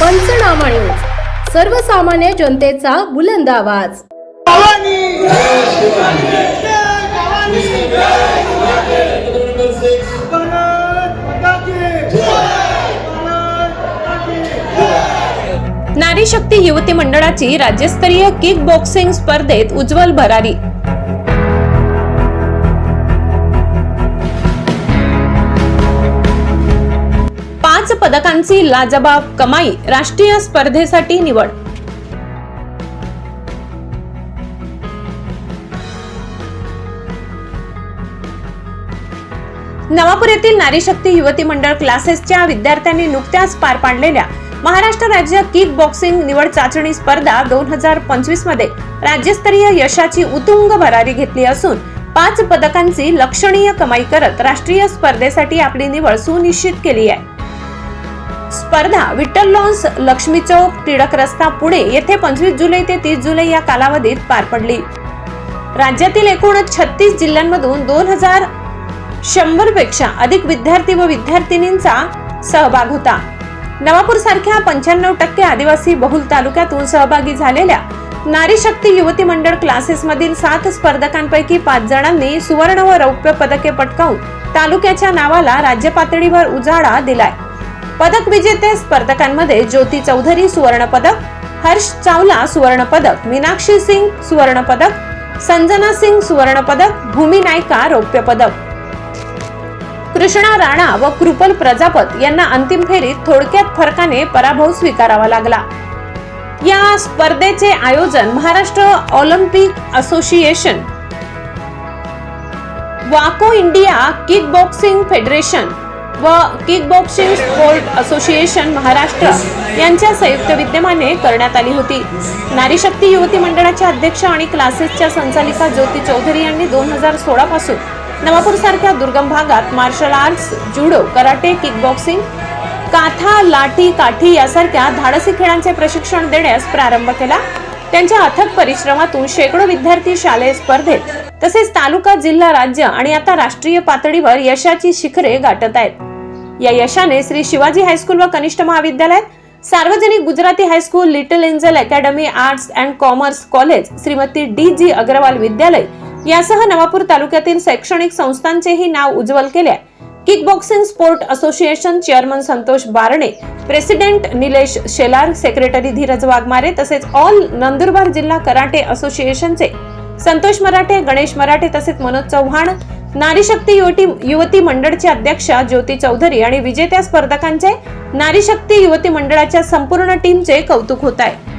पंचनामा न्यूज. सर्वसामान्य जनतेचा बुलंद आवाज. नारी शक्ती युवती मंडळाची राज्यस्तरीय किक बॉक्सिंग स्पर्धेत उज्ज्वल भरारी. पदकांची लाजबाब कमाई राष्ट्रीय स्पर्धेसाठी निवड. नवापूर येथील नारी शक्ती युवती मंडळ क्लासेसच्या विद्यार्थ्यांनी नुकत्याच पार पाडलेल्या महाराष्ट्र राज्य किक बॉक्सिंग निवड चाचणी स्पर्धा दोन हजार पंचवीसमध्ये राज्यस्तरीय यशाची उतुंग भरारी घेतली असून पाच पदकांची लक्षणीय कमाई करत राष्ट्रीय स्पर्धेसाठी आपली निवड सुनिश्चित केली आहे. स्पर्धा विठ्ठल लॉन्स लक्ष्मी चौक टिळक रस्ता पुणे येथे पंचवीस जुलै ते तीस जुलै या कालावधीत पार पडली. राज्यातील एकूण छत्तीस जिल्ह्यांमधून दोन हजार शंभरपेक्षा अधिक विद्यार्थी व विद्यार्थिनींचा सहभाग होता. नवापूर सारख्या पंच्याण्णव टक्के आदिवासी बहुल तालुक्यातून सहभागी झालेल्या नारी शक्ती युवती मंडळ क्लासेस मधील सात स्पर्धकांपैकी पाच जणांनी सुवर्ण व रौप्य पदके पटकावून तालुक्याच्या नावाला राज्य पातळीवर उजाळा दिलाय. पदक विजेते स्पर्धकांमध्ये ज्योती चौधरी सुवर्ण पदक हर्ष चावला सुवर्ण पदक मीनाक्षी सिंग सुवर्ण पदक संजना सिंग सुवर्ण पदक भूमी नायका रौप्य पदक. कृष्णा राणा व कृपल प्रजापत यांना अंतिम फेरीत थोडक्यात फरकाने पराभव स्वीकारावा लागला. या स्पर्धेचे आयोजन महाराष्ट्र ऑलिम्पिक असोसिएशन वाको इंडिया किक बॉक्सिंग फेडरेशन व kick boxing sport association Maharashtra यांच्या संयुक्त विद्यमाने करण्यात आली होती. नारी शक्ती युवती मंडळाच्या अध्यक्ष आणि क्लासेसच्या संचालिका ज्योती चौधरी यांनी दोन हजार सोळापासून नवापूरसारख्या नवापूर सारख्या दुर्गम भागात martial arts judo karate kick boxing काथा लाठी काठी यासारख्या धाडसी खेळांचे प्रशिक्षण देण्यास प्रारंभ केला. त्यांच्या अथक परिश्रमातून शेकडो विद्यार्थी शालेय स्पर्धेत तसेच तालुका जिल्हा राज्य आणि आता राष्ट्रीय पातळीवर यशाची शिखरे गाठत आहेत. या यशाने श्री शिवाजी हायस्कूल व कनिष्ठ महाविद्यालयात सार्वजनिक Gujarati high school little angel academy arts and commerce college Shrimati D G Agrawal विद्यालय यासह नवापूर तालुक्यातील शैक्षणिक संस्थांचेही नाव उज्ज्वल केले आहे. Kickboxing sport association chairman Santosh Barne president Nilesh Shelar secretary Dhiraj Waghmare तसेच ऑल नंदुरबार जिल्हा कराटे असोसिएशनचे संतोष मराठे गणेश मराठे तसेच मनोज चव्हाण नारी शक्ती युवती युवती मंडळचे अध्यक्षा ज्योती चौधरी आणि विजेत्या स्पर्धकांचे नारी शक्ती युवती मंडळाच्या संपूर्ण टीमचे कौतुक होत आहे.